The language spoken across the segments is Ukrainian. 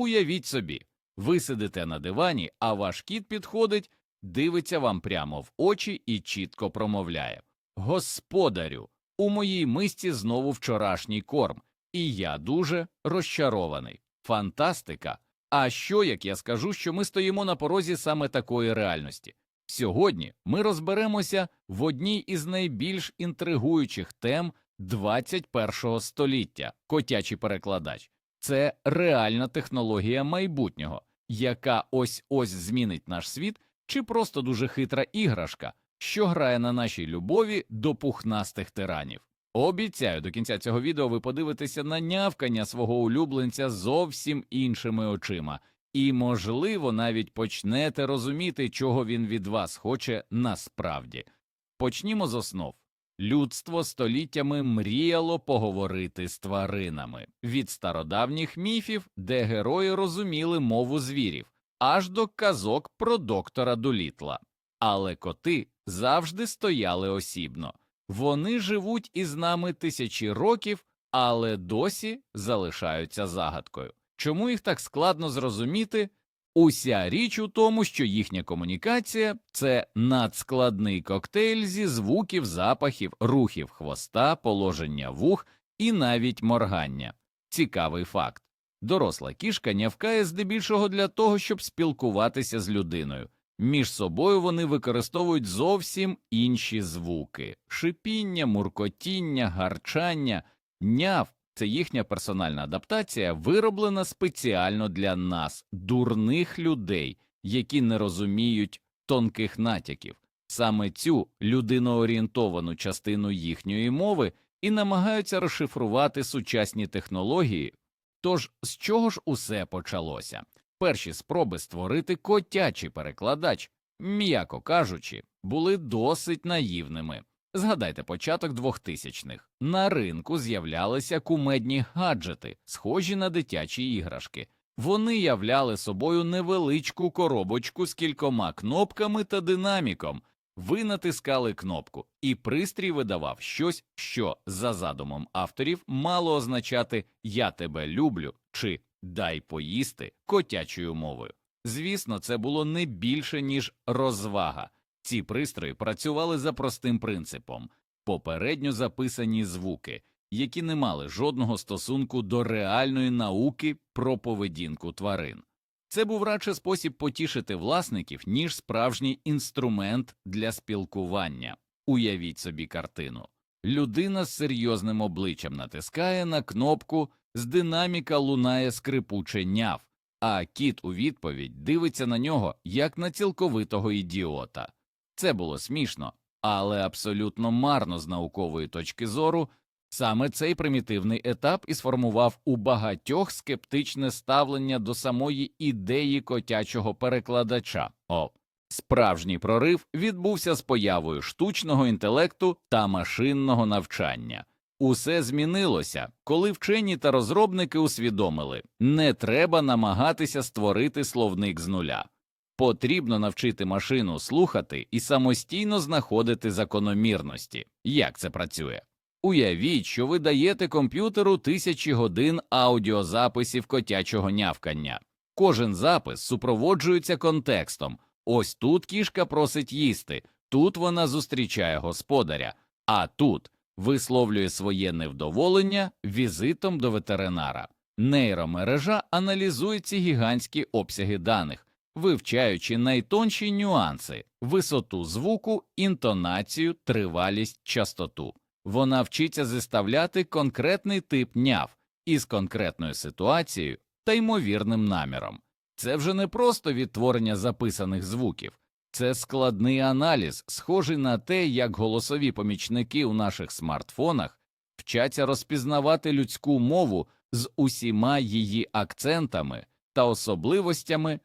Уявіть собі, ви сидите на дивані, а ваш кіт підходить, дивиться вам прямо в очі і чітко промовляє Господарю, у моїй мисці знову вчорашній корм, і я дуже розчарований. Фантастика! А що як я скажу, що ми стоїмо на порозі саме такої реальності? Сьогодні ми розберемося в одній із найбільш інтригуючих тем 21-го століття котячий перекладач. Це реальна технологія майбутнього, яка ось ось змінить наш світ, чи просто дуже хитра іграшка, що грає на нашій любові до пухнастих тиранів. Обіцяю, до кінця цього відео ви подивитеся на нявкання свого улюбленця зовсім іншими очима, і, можливо, навіть почнете розуміти, чого він від вас хоче насправді. Почнімо з основ. Людство століттями мріяло поговорити з тваринами від стародавніх міфів, де герої розуміли мову звірів, аж до казок про доктора Дулітла. Але коти завжди стояли осібно. Вони живуть із нами тисячі років, але досі залишаються загадкою. Чому їх так складно зрозуміти? Уся річ у тому, що їхня комунікація це надскладний коктейль зі звуків, запахів, рухів хвоста, положення вух і навіть моргання. Цікавий факт. Доросла кішка нявкає здебільшого для того, щоб спілкуватися з людиною. Між собою вони використовують зовсім інші звуки шипіння, муркотіння, гарчання, няв це їхня персональна адаптація, вироблена спеціально для нас, дурних людей, які не розуміють тонких натяків. Саме цю людиноорієнтовану частину їхньої мови і намагаються розшифрувати сучасні технології. Тож з чого ж усе почалося? Перші спроби створити котячий перекладач, м'яко кажучи, були досить наївними. Згадайте початок 2000-х. На ринку з'являлися кумедні гаджети, схожі на дитячі іграшки. Вони являли собою невеличку коробочку з кількома кнопками та динаміком. Ви натискали кнопку, і пристрій видавав щось, що, за задумом авторів, мало означати Я тебе люблю чи Дай поїсти котячою мовою. Звісно, це було не більше, ніж розвага. Ці пристрої працювали за простим принципом попередньо записані звуки, які не мали жодного стосунку до реальної науки про поведінку тварин. Це був радше спосіб потішити власників, ніж справжній інструмент для спілкування. Уявіть собі картину. Людина з серйозним обличчям натискає на кнопку, з динаміка лунає скрипуче няв, а кіт у відповідь дивиться на нього як на цілковитого ідіота. Це було смішно, але абсолютно марно з наукової точки зору. Саме цей примітивний етап і сформував у багатьох скептичне ставлення до самої ідеї котячого перекладача. О, справжній прорив відбувся з появою штучного інтелекту та машинного навчання. Усе змінилося, коли вчені та розробники усвідомили не треба намагатися створити словник з нуля. Потрібно навчити машину слухати і самостійно знаходити закономірності. Як це працює? Уявіть, що ви даєте комп'ютеру тисячі годин аудіозаписів котячого нявкання. Кожен запис супроводжується контекстом. Ось тут кішка просить їсти, тут вона зустрічає господаря, а тут висловлює своє невдоволення візитом до ветеринара. Нейромережа аналізує ці гігантські обсяги даних, вивчаючи найтонші нюанси, висоту звуку, інтонацію, тривалість, частоту. Вона вчиться зіставляти конкретний тип няв із конкретною ситуацією та ймовірним наміром. Це вже не просто відтворення записаних звуків, це складний аналіз, схожий на те, як голосові помічники у наших смартфонах вчаться розпізнавати людську мову з усіма її акцентами та особливостями.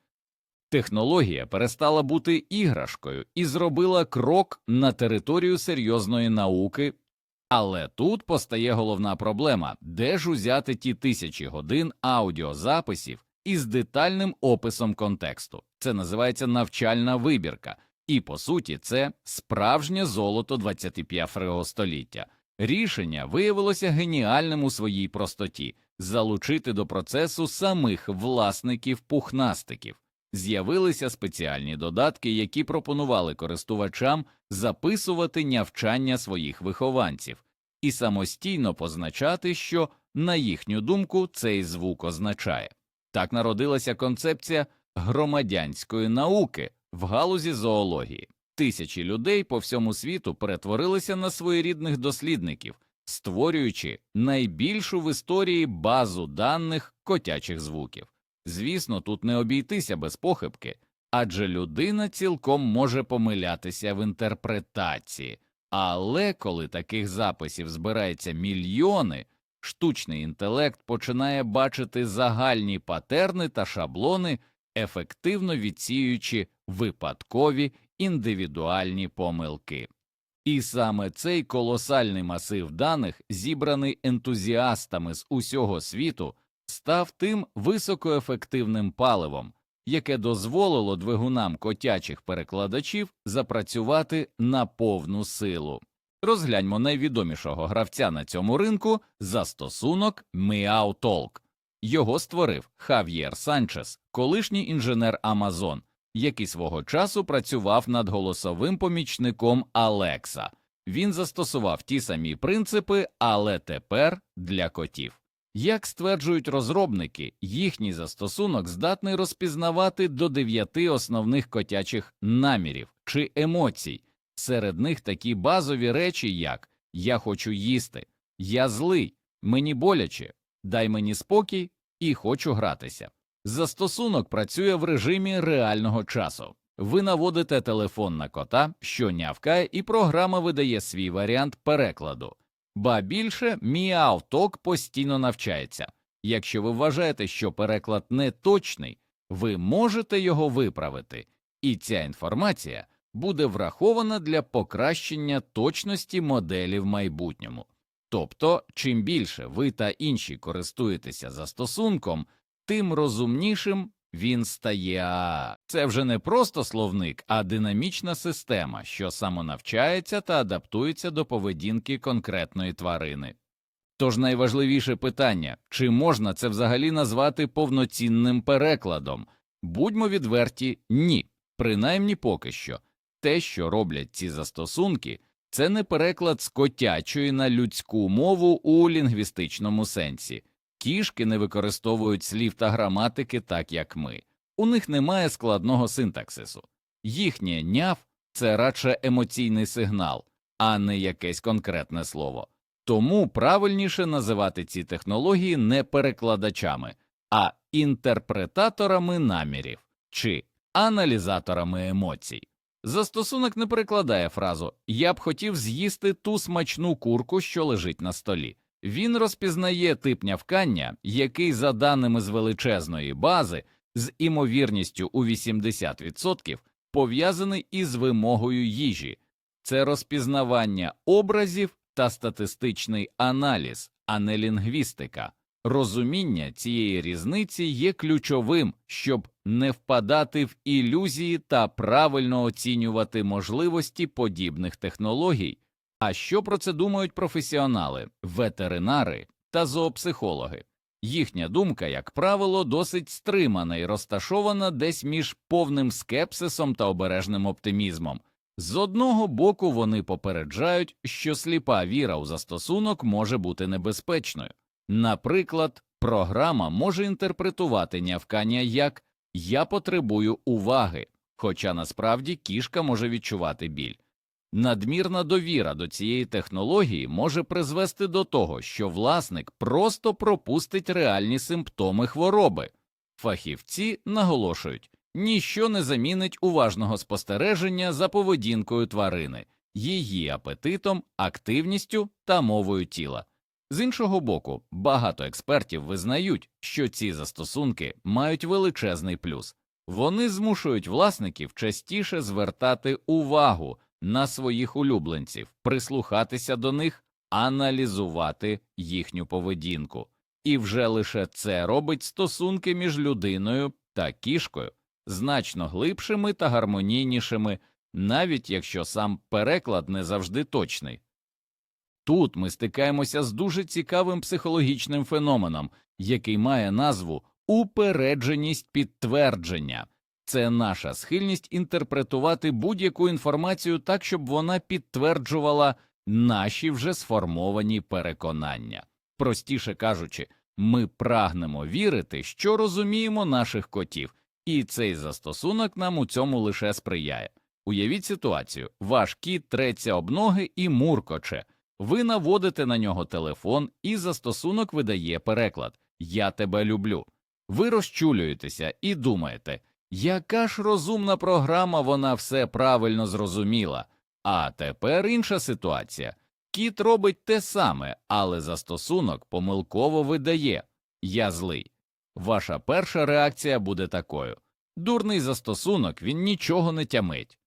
Технологія перестала бути іграшкою і зробила крок на територію серйозної науки. Але тут постає головна проблема де ж узяти ті тисячі годин аудіозаписів із детальним описом контексту. Це називається навчальна вибірка, і по суті, це справжнє золото 25-го століття. Рішення виявилося геніальним у своїй простоті. залучити до процесу самих власників пухнастиків. З'явилися спеціальні додатки, які пропонували користувачам записувати нявчання своїх вихованців і самостійно позначати, що, на їхню думку, цей звук означає. Так народилася концепція громадянської науки в галузі зоології. Тисячі людей по всьому світу перетворилися на своєрідних дослідників, створюючи найбільшу в історії базу даних котячих звуків. Звісно, тут не обійтися без похибки, адже людина цілком може помилятися в інтерпретації, але коли таких записів збирається мільйони, штучний інтелект починає бачити загальні патерни та шаблони, ефективно відсіюючи випадкові індивідуальні помилки. І саме цей колосальний масив даних, зібраний ентузіастами з усього світу, став тим високоефективним паливом, яке дозволило двигунам котячих перекладачів запрацювати на повну силу. Розгляньмо найвідомішого гравця на цьому ринку застосунок MeowTalk. Його створив Хав'єр Санчес, колишній інженер Amazon, який свого часу працював над голосовим помічником Алекса. Він застосував ті самі принципи, але тепер для котів. Як стверджують розробники, їхній застосунок здатний розпізнавати до дев'яти основних котячих намірів чи емоцій. Серед них такі базові речі, як я хочу їсти, я злий, мені боляче, дай мені спокій і хочу гратися. Застосунок працює в режимі реального часу. Ви наводите телефон на кота, що нявкає, і програма видає свій варіант перекладу. Ба більше міавток постійно навчається. Якщо ви вважаєте, що переклад не точний, ви можете його виправити, і ця інформація буде врахована для покращення точності моделі в майбутньому. Тобто, чим більше ви та інші користуєтеся застосунком, тим розумнішим він стає. Це вже не просто словник, а динамічна система, що самонавчається та адаптується до поведінки конкретної тварини. Тож найважливіше питання чи можна це взагалі назвати повноцінним перекладом? Будьмо відверті, ні, принаймні поки що. Те, що роблять ці застосунки, це не переклад з котячої на людську мову у лінгвістичному сенсі. Кішки не використовують слів та граматики так, як ми. У них немає складного синтаксису. Їхнє няв це радше емоційний сигнал, а не якесь конкретне слово. Тому правильніше називати ці технології не перекладачами, а інтерпретаторами намірів чи аналізаторами емоцій. Застосунок не перекладає фразу Я б хотів з'їсти ту смачну курку, що лежить на столі. Він розпізнає тип нявкання, який, за даними з величезної бази, з імовірністю у 80% пов'язаний із вимогою їжі, це розпізнавання образів та статистичний аналіз, а не лінгвістика. Розуміння цієї різниці є ключовим, щоб не впадати в ілюзії та правильно оцінювати можливості подібних технологій. А що про це думають професіонали, ветеринари та зоопсихологи? Їхня думка, як правило, досить стримана і розташована десь між повним скепсисом та обережним оптимізмом. З одного боку вони попереджають, що сліпа віра у застосунок може бути небезпечною. Наприклад, програма може інтерпретувати нявкання як я потребую уваги, хоча насправді кішка може відчувати біль. Надмірна довіра до цієї технології може призвести до того, що власник просто пропустить реальні симптоми хвороби. Фахівці наголошують, ніщо не замінить уважного спостереження за поведінкою тварини, її апетитом, активністю та мовою тіла. З іншого боку, багато експертів визнають, що ці застосунки мають величезний плюс вони змушують власників частіше звертати увагу на своїх улюбленців, прислухатися до них, аналізувати їхню поведінку. І вже лише це робить стосунки між людиною та кішкою значно глибшими та гармонійнішими, навіть якщо сам переклад не завжди точний. Тут ми стикаємося з дуже цікавим психологічним феноменом, який має назву упередженість підтвердження. Це наша схильність інтерпретувати будь-яку інформацію так, щоб вона підтверджувала наші вже сформовані переконання. Простіше кажучи, ми прагнемо вірити, що розуміємо наших котів, і цей застосунок нам у цьому лише сприяє. Уявіть ситуацію: ваш кіт треться об ноги і муркоче. Ви наводите на нього телефон, і застосунок видає переклад Я тебе люблю. Ви розчулюєтеся і думаєте, яка ж розумна програма вона все правильно зрозуміла. А тепер інша ситуація. Кіт робить те саме, але застосунок помилково видає Я злий. Ваша перша реакція буде такою дурний застосунок, він нічого не тямить.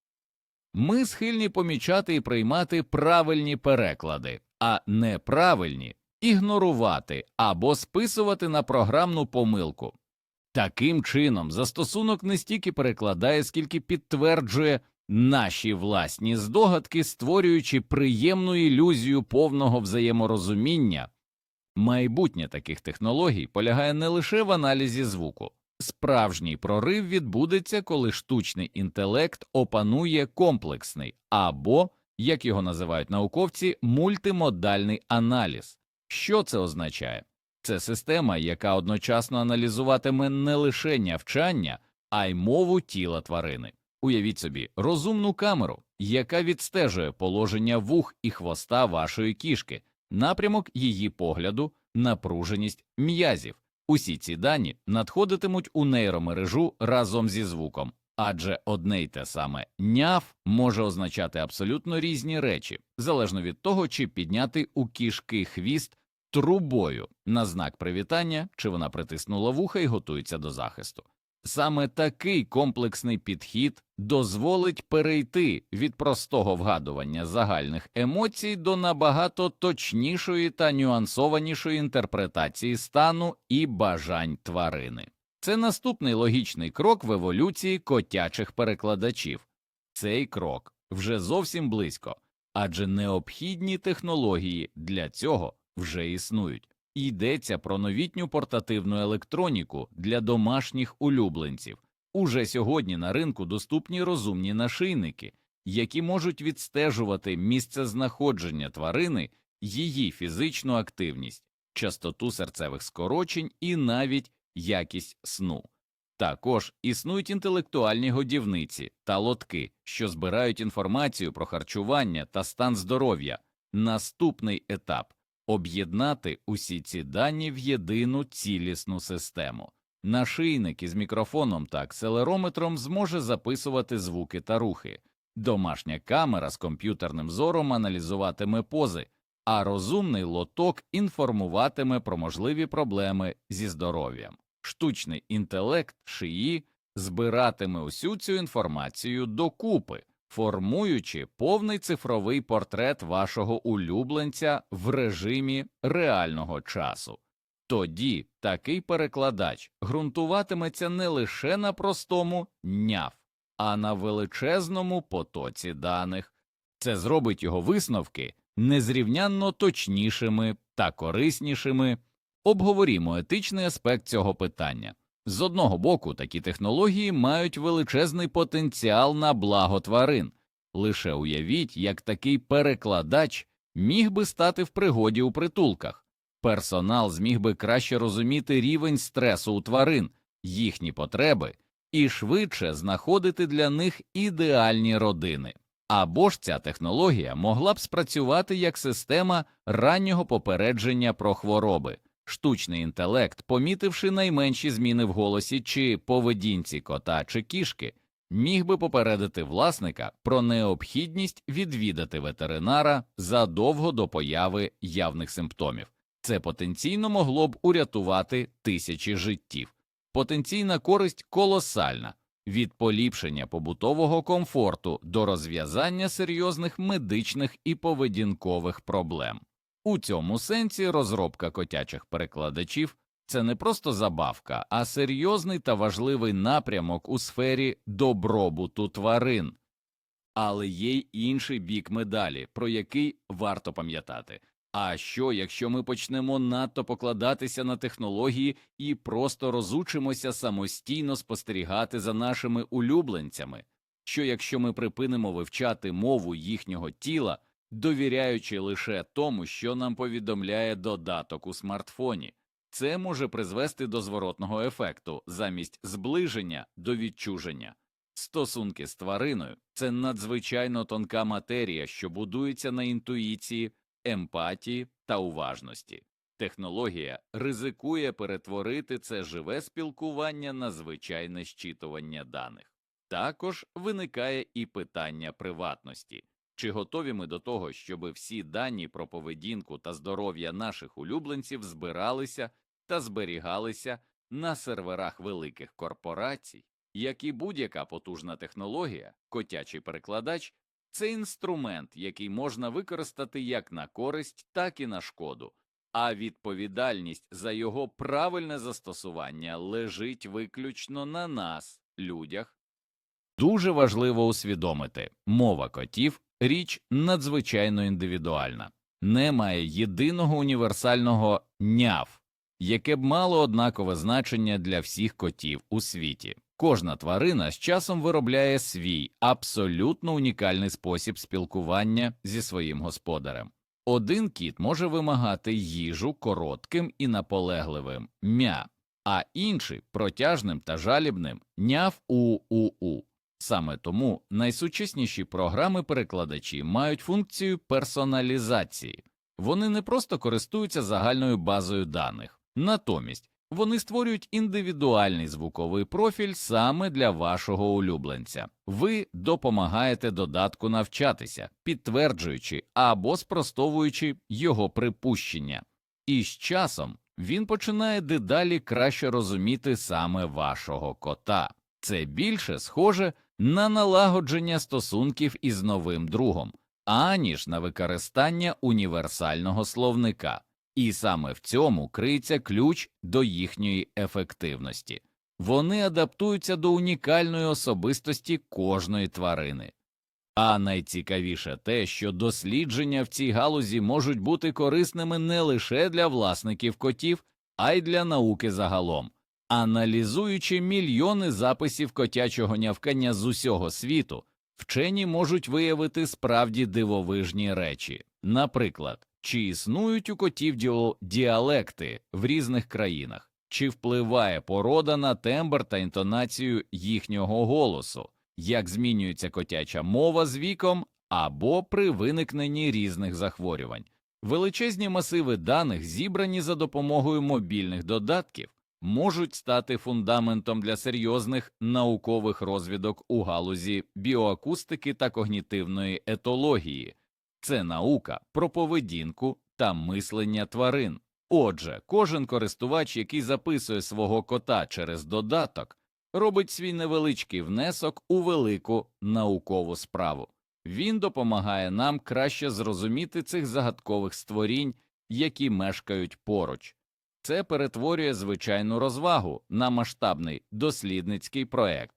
Ми схильні помічати і приймати правильні переклади, а неправильні ігнорувати або списувати на програмну помилку. Таким чином, застосунок не стільки перекладає, скільки підтверджує наші власні здогадки, створюючи приємну ілюзію повного взаєморозуміння. Майбутнє таких технологій полягає не лише в аналізі звуку. Справжній прорив відбудеться, коли штучний інтелект опанує комплексний або, як його називають науковці, мультимодальний аналіз. Що це означає? Це система, яка одночасно аналізуватиме не лише навчання, а й мову тіла тварини. Уявіть собі розумну камеру, яка відстежує положення вух і хвоста вашої кішки, напрямок її погляду, напруженість м'язів. Усі ці дані надходитимуть у нейромережу разом зі звуком, адже одне й те саме няв може означати абсолютно різні речі, залежно від того, чи підняти у кішки хвіст трубою на знак привітання, чи вона притиснула вуха і готується до захисту. Саме такий комплексний підхід дозволить перейти від простого вгадування загальних емоцій до набагато точнішої та нюансованішої інтерпретації стану і бажань тварини. Це наступний логічний крок в еволюції котячих перекладачів. Цей крок вже зовсім близько, адже необхідні технології для цього вже існують. Йдеться про новітню портативну електроніку для домашніх улюбленців. Уже сьогодні на ринку доступні розумні нашийники, які можуть відстежувати місце знаходження тварини, її фізичну активність, частоту серцевих скорочень і навіть якість сну. Також існують інтелектуальні годівниці та лотки, що збирають інформацію про харчування та стан здоров'я. Наступний етап об'єднати усі ці дані в єдину цілісну систему. Нашийник із мікрофоном та акселерометром зможе записувати звуки та рухи, домашня камера з комп'ютерним зором аналізуватиме пози, а розумний лоток інформуватиме про можливі проблеми зі здоров'ям. Штучний інтелект шиї збиратиме усю цю інформацію докупи, формуючи повний цифровий портрет вашого улюбленця в режимі реального часу. Тоді такий перекладач ґрунтуватиметься не лише на простому няв, а на величезному потоці даних. Це зробить його висновки незрівнянно точнішими та кориснішими. Обговорімо етичний аспект цього питання. З одного боку, такі технології мають величезний потенціал на благо тварин. Лише уявіть, як такий перекладач міг би стати в пригоді у притулках. Персонал зміг би краще розуміти рівень стресу у тварин, їхні потреби і швидше знаходити для них ідеальні родини. Або ж ця технологія могла б спрацювати як система раннього попередження про хвороби. Штучний інтелект, помітивши найменші зміни в голосі чи поведінці кота чи кішки, міг би попередити власника про необхідність відвідати ветеринара задовго до появи явних симптомів. Це потенційно могло б урятувати тисячі життів. Потенційна користь колосальна від поліпшення побутового комфорту до розв'язання серйозних медичних і поведінкових проблем. У цьому сенсі розробка котячих перекладачів це не просто забавка, а серйозний та важливий напрямок у сфері добробуту тварин. Але є й інший бік медалі, про який варто пам'ятати А що, якщо ми почнемо надто покладатися на технології і просто розучимося самостійно спостерігати за нашими улюбленцями? Що якщо ми припинимо вивчати мову їхнього тіла, довіряючи лише тому, що нам повідомляє додаток у смартфоні? Це може призвести до зворотного ефекту замість зближення до відчуження. Стосунки з твариною це надзвичайно тонка матерія, що будується на інтуїції, емпатії та уважності. Технологія ризикує перетворити це живе спілкування на звичайне щитування даних. Також виникає і питання приватності. Чи готові ми до того, щоб всі дані про поведінку та здоров'я наших улюбленців збиралися та зберігалися на серверах великих корпорацій? Як і будь-яка потужна технологія, котячий перекладач це інструмент, який можна використати як на користь, так і на шкоду, а відповідальність за його правильне застосування лежить виключно на нас, людях. Дуже важливо усвідомити, мова котів річ надзвичайно індивідуальна, немає єдиного універсального няв, яке б мало однакове значення для всіх котів у світі. Кожна тварина з часом виробляє свій абсолютно унікальний спосіб спілкування зі своїм господарем. Один кіт може вимагати їжу коротким і наполегливим м'я, а інший протяжним та жалібним няв у у у Саме тому найсучасніші програми перекладачі мають функцію персоналізації. Вони не просто користуються загальною базою даних, натомість вони створюють індивідуальний звуковий профіль саме для вашого улюбленця. Ви допомагаєте додатку навчатися, підтверджуючи або спростовуючи його припущення, і з часом він починає дедалі краще розуміти саме вашого кота. Це більше схоже на налагодження стосунків із новим другом, аніж на використання універсального словника. І саме в цьому криється ключ до їхньої ефективності. Вони адаптуються до унікальної особистості кожної тварини. А найцікавіше те, що дослідження в цій галузі можуть бути корисними не лише для власників котів, а й для науки загалом. Аналізуючи мільйони записів котячого нявкання з усього світу, вчені можуть виявити справді дивовижні речі, наприклад, чи існують у котів діалекти в різних країнах, чи впливає порода на тембр та інтонацію їхнього голосу, як змінюється котяча мова з віком або при виникненні різних захворювань. Величезні масиви даних, зібрані за допомогою мобільних додатків, можуть стати фундаментом для серйозних наукових розвідок у галузі біоакустики та когнітивної етології. Це наука про поведінку та мислення тварин. Отже, кожен користувач, який записує свого кота через додаток, робить свій невеличкий внесок у велику наукову справу. Він допомагає нам краще зрозуміти цих загадкових створінь, які мешкають поруч. Це перетворює звичайну розвагу на масштабний дослідницький проект.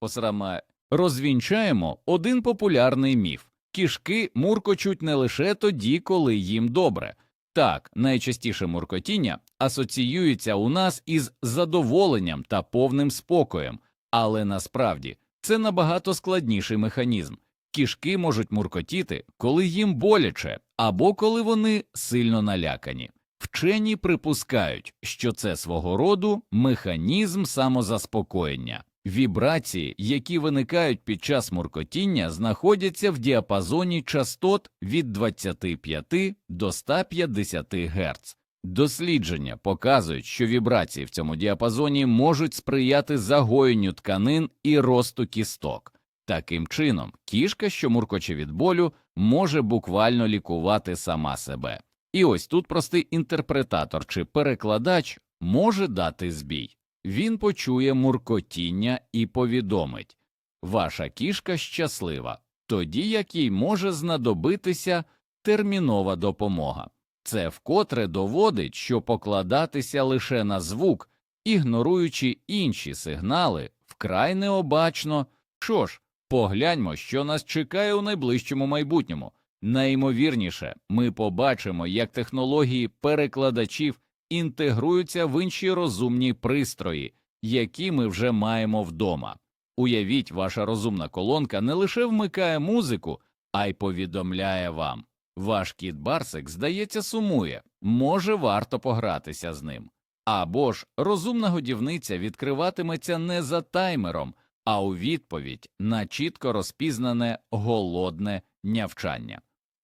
Посрама розвінчаємо один популярний міф кішки муркочуть не лише тоді, коли їм добре. Так, найчастіше муркотіння асоціюється у нас із задоволенням та повним спокоєм, але насправді це набагато складніший механізм. Кішки можуть муркотіти, коли їм боляче, або коли вони сильно налякані. Вчені припускають, що це свого роду механізм самозаспокоєння. Вібрації, які виникають під час муркотіння, знаходяться в діапазоні частот від 25 до 150 Гц. Дослідження показують, що вібрації в цьому діапазоні можуть сприяти загоєнню тканин і росту кісток. Таким чином, кішка, що муркоче від болю, може буквально лікувати сама себе. І ось тут простий інтерпретатор чи перекладач може дати збій. Він почує муркотіння і повідомить Ваша кішка щаслива, тоді як їй може знадобитися термінова допомога. Це вкотре доводить, що покладатися лише на звук, ігноруючи інші сигнали, вкрай необачно. Що ж, погляньмо, що нас чекає у найближчому майбутньому. Найімовірніше, ми побачимо, як технології перекладачів інтегруються в інші розумні пристрої, які ми вже маємо вдома. Уявіть, ваша розумна колонка не лише вмикає музику, а й повідомляє вам. Ваш кіт Барсик, здається, сумує, може варто погратися з ним. Або ж розумна годівниця відкриватиметься не за таймером, а у відповідь на чітко розпізнане голодне нявчання.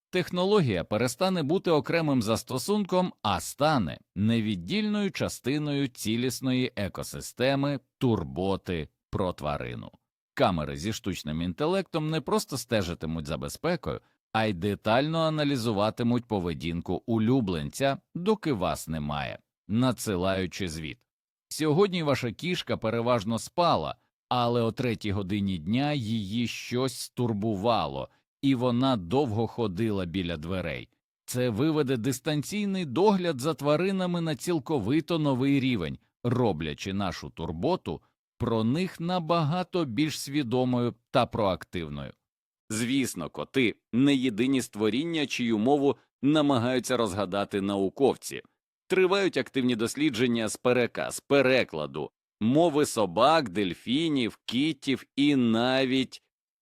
Технологія перестане бути окремим застосунком, а стане невіддільною частиною цілісної екосистеми турботи про тварину. Камери зі штучним інтелектом не просто стежитимуть за безпекою, а й детально аналізуватимуть поведінку улюбленця, доки вас немає, надсилаючи звіт. Сьогодні ваша кішка переважно спала, але о третій годині дня її щось стурбувало, і вона довго ходила біля дверей. Це виведе дистанційний догляд за тваринами на цілковито новий рівень, роблячи нашу турботу про них набагато більш свідомою та проактивною. Звісно, коти не єдині створіння, чию мову намагаються розгадати науковці. Тривають активні дослідження з переказ, перекладу, мови собак, дельфінів, кітів і навіть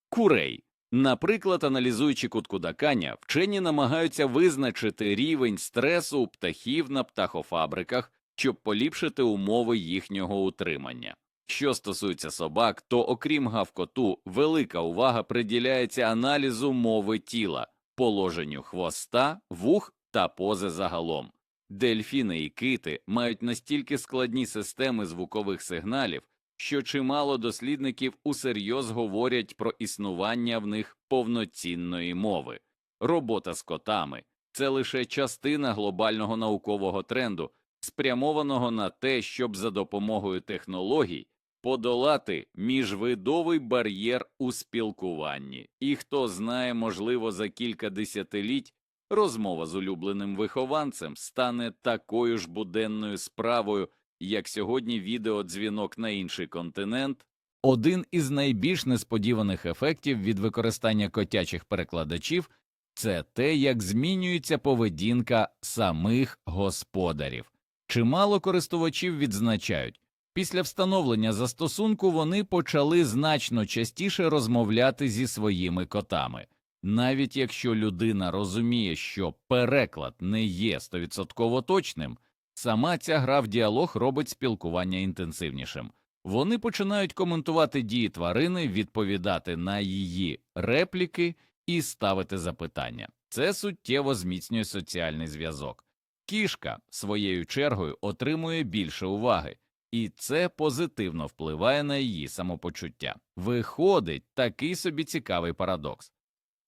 курей. Наприклад, аналізуючи кутку дакання, вчені намагаються визначити рівень стресу у птахів на птахофабриках, щоб поліпшити умови їхнього утримання. Що стосується собак, то окрім гавкоту, велика увага приділяється аналізу мови тіла, положенню хвоста, вух та пози загалом. Дельфіни і кити мають настільки складні системи звукових сигналів, що чимало дослідників усерйоз говорять про існування в них повноцінної мови. Робота з котами це лише частина глобального наукового тренду, спрямованого на те, щоб за допомогою технологій подолати міжвидовий бар'єр у спілкуванні, і хто знає, можливо, за кілька десятиліть розмова з улюбленим вихованцем стане такою ж буденною справою, як сьогодні відеодзвінок на інший континент. Один із найбільш несподіваних ефектів від використання котячих перекладачів це те, як змінюється поведінка самих господарів. Чимало користувачів відзначають, після встановлення застосунку вони почали значно частіше розмовляти зі своїми котами. Навіть якщо людина розуміє, що переклад не є стовідсотково точним, сама ця гра в діалог робить спілкування інтенсивнішим. Вони починають коментувати дії тварини, відповідати на її репліки і ставити запитання. Це суттєво зміцнює соціальний зв'язок. Кішка своєю чергою отримує більше уваги, і це позитивно впливає на її самопочуття. Виходить такий собі цікавий парадокс.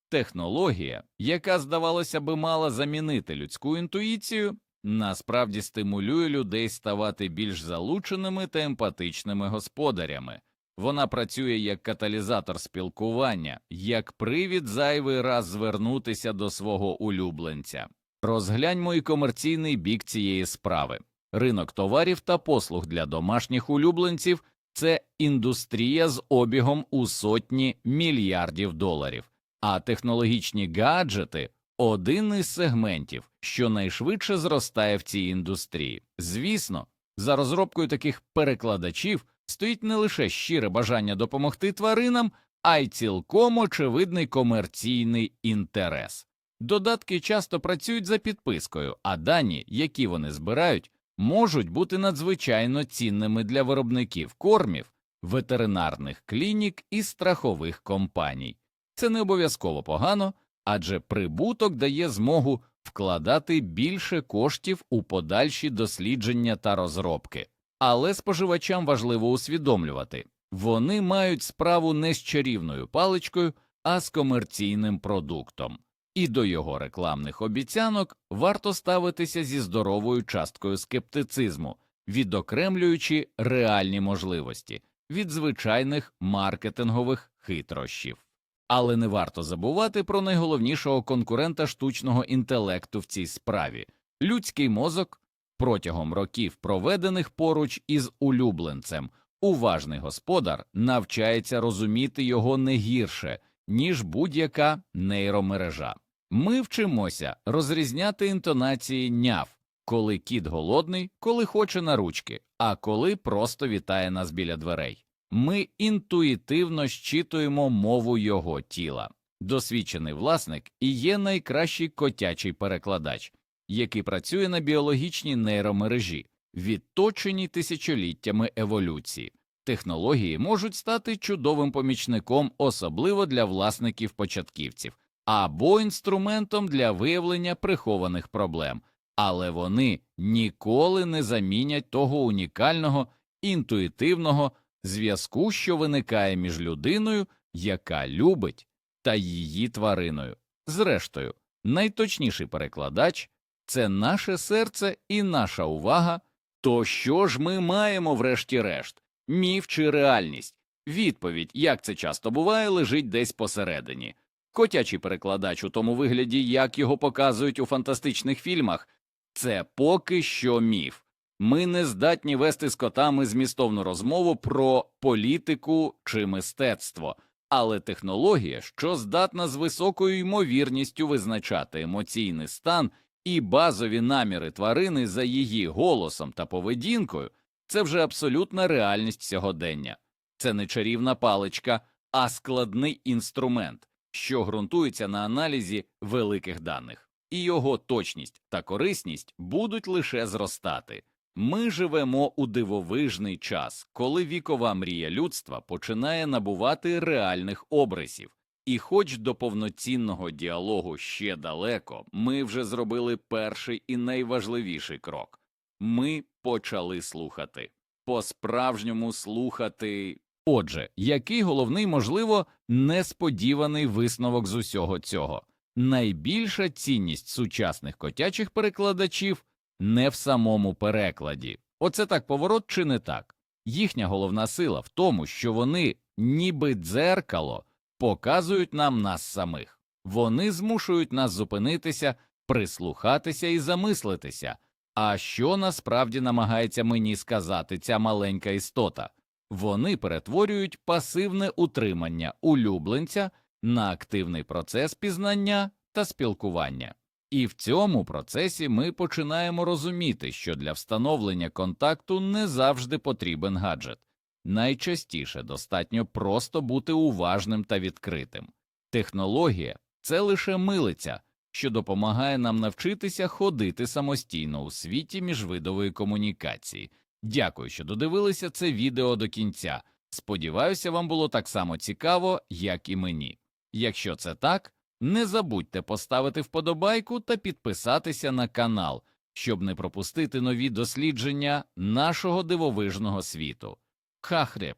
Технологія, яка, здавалося би, мала замінити людську інтуїцію, насправді стимулює людей ставати більш залученими та емпатичними господарями. Вона працює як каталізатор спілкування, як привід зайвий раз звернутися до свого улюбленця. Розгляньмо і комерційний бік цієї справи. Ринок товарів та послуг для домашніх улюбленців це індустрія з обігом у сотні мільярдів доларів, а технологічні гаджети один із сегментів, що найшвидше зростає в цій індустрії. Звісно, за розробкою таких перекладачів стоїть не лише щире бажання допомогти тваринам, а й цілком очевидний комерційний інтерес. Додатки часто працюють за підпискою, а дані, які вони збирають, можуть бути надзвичайно цінними для виробників кормів, ветеринарних клінік і страхових компаній. Це не обов'язково погано, адже прибуток дає змогу вкладати більше коштів у подальші дослідження та розробки. Але споживачам важливо усвідомлювати вони мають справу не з чарівною паличкою, а з комерційним продуктом і до його рекламних обіцянок варто ставитися зі здоровою часткою скептицизму, відокремлюючи реальні можливості від звичайних маркетингових хитрощів. Але не варто забувати про найголовнішого конкурента штучного інтелекту в цій справі людський мозок протягом років, проведених поруч із улюбленцем, уважний господар навчається розуміти його не гірше, ніж будь-яка нейромережа. Ми вчимося розрізняти інтонації няв, коли кіт голодний, коли хоче на ручки, а коли просто вітає нас біля дверей. Ми інтуїтивно щитуємо мову його тіла. Досвідчений власник і є найкращий котячий перекладач, який працює на біологічній нейромережі, відточеній тисячоліттями еволюції. Технології можуть стати чудовим помічником, особливо для власників-початківців, або інструментом для виявлення прихованих проблем, але вони ніколи не замінять того унікального, інтуїтивного зв'язку, що виникає між людиною, яка любить, та її твариною. Зрештою, найточніший перекладач це наше серце і наша увага. То що ж ми маємо врешті-решт? Міф чи реальність? Відповідь, як це часто буває, лежить десь посередині. Котячий перекладач у тому вигляді, як його показують у фантастичних фільмах, це поки що міф. Ми не здатні вести з котами змістовну розмову про політику чи мистецтво, але технологія, що здатна з високою ймовірністю визначати емоційний стан і базові наміри тварини за її голосом та поведінкою, це вже абсолютна реальність сьогодення. Це не чарівна паличка, а складний інструмент, що ґрунтується на аналізі великих даних, і його точність та корисність будуть лише зростати. Ми живемо у дивовижний час, коли вікова мрія людства починає набувати реальних обрисів. І хоч до повноцінного діалогу ще далеко, ми вже зробили перший і найважливіший крок ми почали слухати, по-справжньому слухати. Отже, який головний, можливо, несподіваний висновок з усього цього? Найбільша цінність сучасних котячих перекладачів не в самому перекладі. Оце так поворот чи не так? Їхня головна сила в тому, що вони, ніби дзеркало, показують нам нас самих. Вони змушують нас зупинитися, прислухатися і замислитися. А що насправді намагається мені сказати ця маленька істота? Вони перетворюють пасивне утримання улюбленця на активний процес пізнання та спілкування. І в цьому процесі ми починаємо розуміти, що для встановлення контакту не завжди потрібен гаджет. Найчастіше достатньо просто бути уважним та відкритим. Технологія це лише милиця, що допомагає нам навчитися ходити самостійно у світі міжвидової комунікації. Дякую, що додивилися це відео до кінця. Сподіваюся, вам було так само цікаво, як і мені. Якщо це так, не забудьте поставити вподобайку та підписатися на канал, щоб не пропустити нові дослідження нашого дивовижного світу. Хахреп.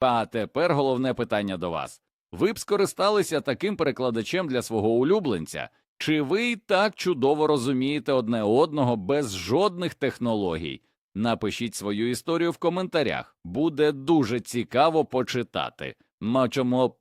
А тепер головне питання до вас. Ви б скористалися таким перекладачем для свого улюбленця, чи ви й так чудово розумієте одне одного без жодних технологій? Напишіть свою історію в коментарях, буде дуже цікаво почитати. Мачимо